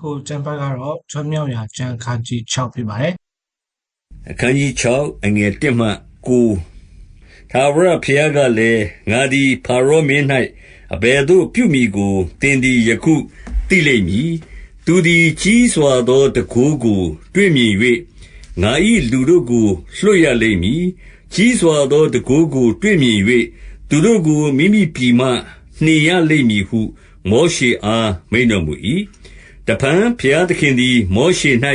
ခုကျမ်းပတ်ကတော့ချွတ်မြောက်ရာကျမ်းခန်းကြီး6ဖြစ်ပါတယ်အခန်းကြီး6အငယ်1မှ9သာဝရဖျားကလည်းငါသည်ဖာရောမင်း၌အဘယ်သို့ပြုမိကိုတင်သည်ယခုသိလိမ့်မည်သူသည်ကြီးစွာသောတကူကိုတွေ့မြင်၍ငါ၏လူတို့ကိုလွှတ်ရလိမ့်မည်ကြီးစွာသောတကူကိုတွေ့မြင်၍သူတို့ကိုမိမိပြည်မှနှင်ရလိမ့်မည်ဟုမောရှေအားမိန့်တော်မူ၏ တဖန်ဘုရားသခင်သည် မောရှေ၌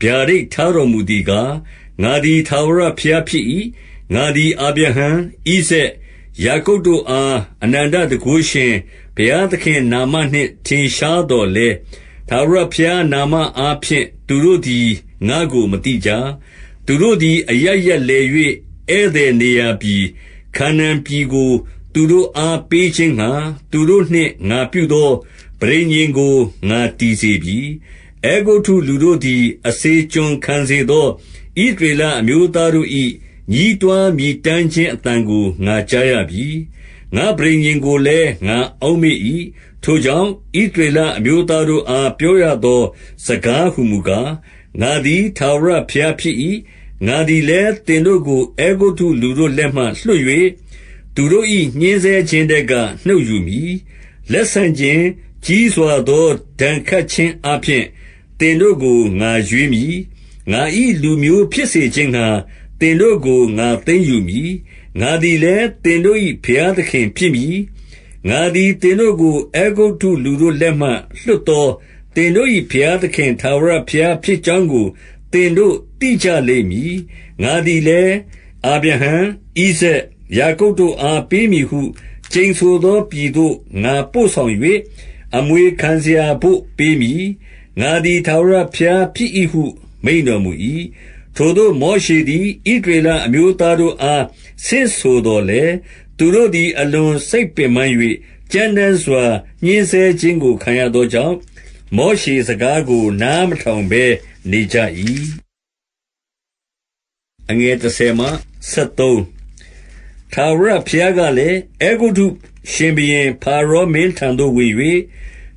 ဗျာဒိတ်ထားတော်မူသည်ကား ငါသည် ထာဝရဘုရားဖြစ်၏ငါသည် အာဗြဟံ ဣဇက် ယာကုပ်တို့အား အနန္တတကုရှင်ဘုရားသခင်နာမနှင့် ထင်ရှားတော်လဲထာဝရဘုရားနာမအားဖြင့် သူတို့သည် ငါကိုမတိကြ သူတို့သည် အရရလဲ၍ဧည့်သည်နေရာပြည် ခါနန်ပြည်ကို သူတို့အား ပေးခြင်းငှာသူတို့နှင့် ငါပြုသော ပရိညင်ကိုငါတည်စေပြီအေဂုတုလူတို့သည် အစေကျွန်ခံစေသောဣဒရေလအမျိုးသားတို့၏ညီးတွားမြည်တမ်းခြင်းအတန်ကို ငါကြားရပြီ။ငါပရိညင်ကိုလည်း ငါအောက်မေ့၏။ထိုကြောင့်ဣဒရေလအမျိုးသားတို့အား ပြောရသော စကားဟုမူကား၊ငါသည် ထာဝရဘုရားဖြစ်၏။ငါသည်လည်း သင်တို့ကို အဲဂုတ္တုလူတို့လက်မှ လွှတ်၍သူတို့၏ညှဉ်းဆဲခြင်းထဲက နှုတ်ယူမည်။လက်ဆန့်ခြင်း ကြီးစွာသော ဒဏ်ခတ်ခြင်းအားဖြင့် သင်တို့ကို ငါရွေးမည်။ငါ၏လူမျိုးဖြစ်စေခြင်းငှါ သင်တို့ကို ငါသိမ်းယူမည်။ငါသည်လည်း သင်တို့၏ဘုရားသခင်ဖြစ်မည်။ငါသည် သင်တို့ကို အဲဂုတ္တုလူတို့လက်မှ လွှတ်သော သင်တို့၏ဘုရားသခင် ထာဝရဘုရားဖြစ်ကြောင်းကို သင်တို့သိကြလိမ့်မည်။ငါသည်လည်း အာဗြဟံ၊ဣဇာက်၊ယာကုပ်တို့အား ပေးမည်ဟု ကျိန်ဆိုသောပြည်သို့ ငါပို့ဆောင်၍ အမွေခံစရာဘို့ပေးမည်။ငါသည်ထာဝရဘုရားဖြစ်၏ဟု မိန့်တော်မူ၏။ထိုသို့မောရှေသည်ဣသရေလအမျိုးသားတို့အားဆင့်ဆိုသော်လည်း၊သူတို့သည်အလွန်စိတ်ပင်ပန်း၍ကြမ်းတမ်းစွာညှဉ်းဆဲခြင်းကိုခံရသောကြောင့်၊မောရှေစကားကို နားမထောင်ဘဲနေကြ၏။ထာဝရဘုရားကလည်း၊အဲဂုတ္တု ရှင်ဘုရင်ဖာရောမင်းထံသို့ဝင်၍၊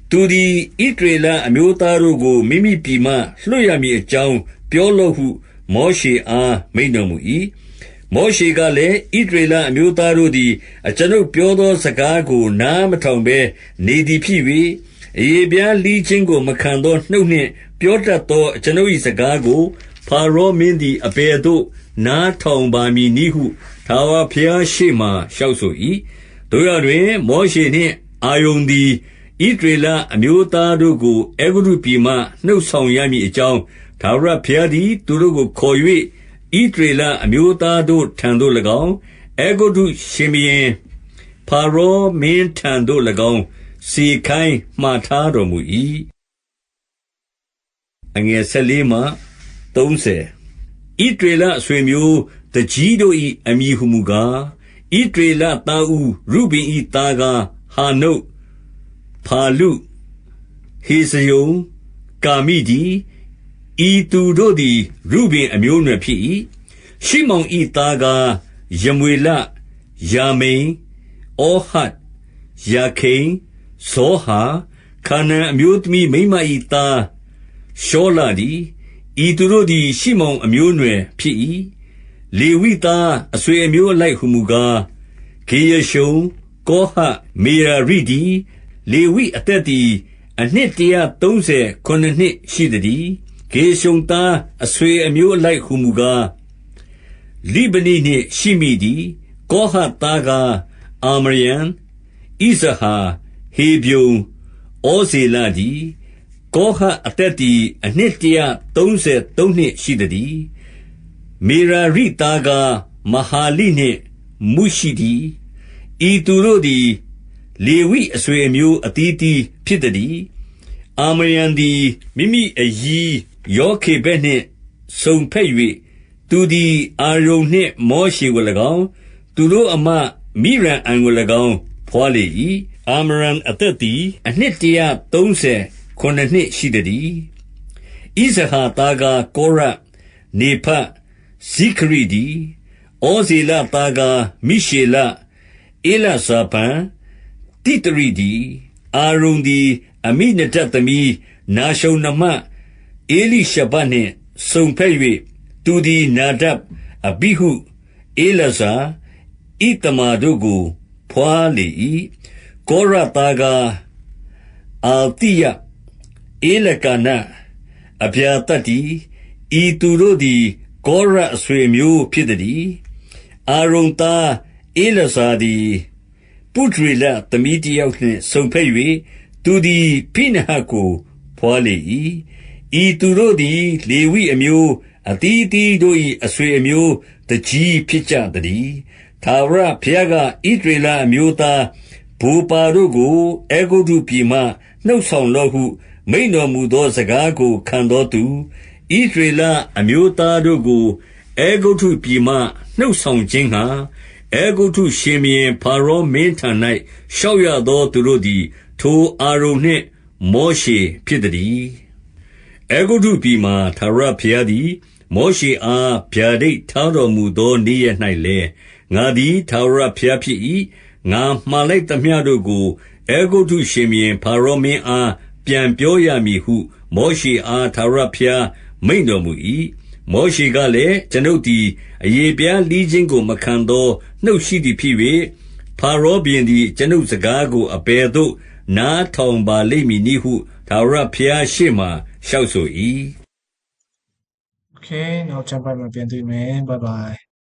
သူသည်ဣသရေလအမျိုးသားတို့ကို မိမိပြည်မှလွှတ်ရမည်အကြောင်း ပြောလော့ဟု မောရှေအား မိန့်တော်မူ၏။မောရှေကလည်း၊ဣသရေလအမျိုးသားတို့သည် အကျွန်ုပ်ပြောသောစကားကို နားမထောင်ဘဲနေသည်ဖြစ်၍၊အရေဖျားလှီးခြင်းကို မခံသောနှုတ်နှင့် ပြောတတ်သော အကျွန်ုပ်၏စကားကို ဖာရောမင်းသည် အဘယ်သို့ နားထောင်ပါမည်နည်းဟု ထာဝရဘုရားရှေ့မှာ လျှောက်ဆို၏။ သို့ရာတွင် မောရှေနှင့် အာရုန်သည် ဣသရေလအမျိုးသားတို့ကို အဲဂုတ္တုပြည်မှ နှုတ်ဆောင်ရမည်အကြောင်း၊ထာဝရဘုရားသည် သူတို့ကိုခေါ်၍ဣသရေလအမျိုးသားတို့ထံသို့၎င်း၊အဲဂုတ္တုရှင်ဘုရင်ဖာရောမင်းထံသို့၎င်း စေခိုင်းမှာထားတော်မူ၏။14 ဣသရေလအဆွေအမျိုး သူကြီးတို့၏အမည်ဟူမူကား၊ ဣသရေလသားဦးရုဗင်၏သားကားဟနုတ်၊ဖာလု၊ဟေဇရုံ၊ကာမိတည်း။ဤသူတို့သည် ရုဗင်အမျိုးအနွယ်ဖြစ်၏။ရှိမောင်၏သားကား ယမွေလ၊ယာမိန်၊ဩဟဒ်၊ယာခိန်၊ဇောဟာ၊ခါနာန်အမျိုးသမီးမိန်းမ၏သား ရှောလတည်း။ဤသူတို့သည် ရှိမောင်အမျိုးအနွယ်ဖြစ်၏။ လေဝိသားအဆွေအမျိုးအလိုက်ဟူမူကား၊ဂေရရှုံ၊ကောဟတ်၊မေရာရိတည်း။လေဝိအသက်သည် အနှစ်တရာသုံးဆယ်ခုနစ်နှစ်ရှိသတည်း။ဂေရရှုံသား အဆွေအမျိုးအလိုက်ဟူမူကား၊လိဗနိနှင့် ရှိမိတည်း။ကောဟတ်သားကား အာမရံ၊ဣဇဟာ၊ဟေဗြုန်၊ဩဇေလတည်း။ကောဟတ်အသက်သည် အနှစ်တရာသုံးဆယ်သုံးနှစ်ရှိသတည်း။ မေရာရိသားကားမဟာလိနှင့်မုရှိတည်း။ဤသူတို့သည် လေဝိအဆွေအမျိုးအသီးအသီးဖြစ်သတည်း။အာမရံသည်မိမိအရီးယောခေဗက်နှင့်စုံဘက်၍၊သူသည်အာရုန်နှင့်မောရှေကို၎င်း၊သူတို့အစ်မမိရိအံကို၎င်းဘွားလေ၏။အာမရံအသက်သည်အနှစ်တရာသုံးဆယ်ခုနစ်နှစ်ရှိသတည်း။ဣဇဟာသားကားကောရ၊နေဖတ်၊ ဇိခရိတည်း။ဩဇေလသားကားမိရှေလ၊ဧလဇာဖန်၊သိသရိတည်း။အာရုန်သည် အမိနဒပ်သမီးနာရှုံနမဧလိရှဘနှင့်စုံဖက်၍သူသည်နာဒပ်အဘိဟုဧလဇာဣတမာတို့ကိုဖွာလေ၏ကောရသားကအာတိယဧလကနအဗျာတတ္တိဤသူတို့သည် ကောရအဆွေမျိုးဖြစ်သည်အာရုန်သား ဧလဇာသည် ပုဒရေလသမီးတယောက်နှင့်ဆုံဖက်၍သူသည် ဖိနဟတ်ကိုဖွာလေ၏ဤသူတို့သည် လေဝိအမျိုးအသီးသီးတို့၏အဆွေအမျိုးတကြီးဖြစ်ကြသည်သာဝရဘုရားကဣဒရေလအမျိုးသားဘူပါတို့ကိုအေဂုတုပြည်မှ နှုတ်ဆောင်လော့ဟု မိန်တော်မူသော စကားကို ခံတော်သူ ဣဒရေလအမျိုးသားတို့ကိုအေဂုတုပြည်မှနှုတ်ဆောင်ခြင်းဟာအေဂုတုရှင်ဘုရင်ဖာရောမင်းထံ၌ရှောက်ရသောသူတို့သည် ထိုအာရုန်နှင့် မောရှေဖြစ်သည်အေဂုတုပြည်မှသာရဘုရားသည် မောရှေအား ဗျာဒိတ်ထားတော်မူသော နေ့ရက်၌လည်း ငါသည်သာရဘုရားဖြစ်၏ငါမှားလိုက်သမျှတို့ကိုအေဂုတုရှင်ဘုရင်ဖာရောမင်းအား ပြန်ပြောရမည်ဟု မောရှေအားသာရဘုရား မိန်တော်မူ၏မောရှေကလည်း ကျွန်ုပ်သည်အယေပြားလှီးခြင်းကို မခံသော နှုတ်ရှိသည်ဖြစ်၍ဖာရောဘုရင်သည် ကျွန်ုပ်စကားကို အဘယ်သို့ နားထောင်ပါလိမ့်မည်နည်းဟုသာရဘုရားရှေ့မှလျှောက်ဆို၏ Okay နောက် ကျမ်းပိုင်းမှာ ပြန်တွေ့မယ် bye bye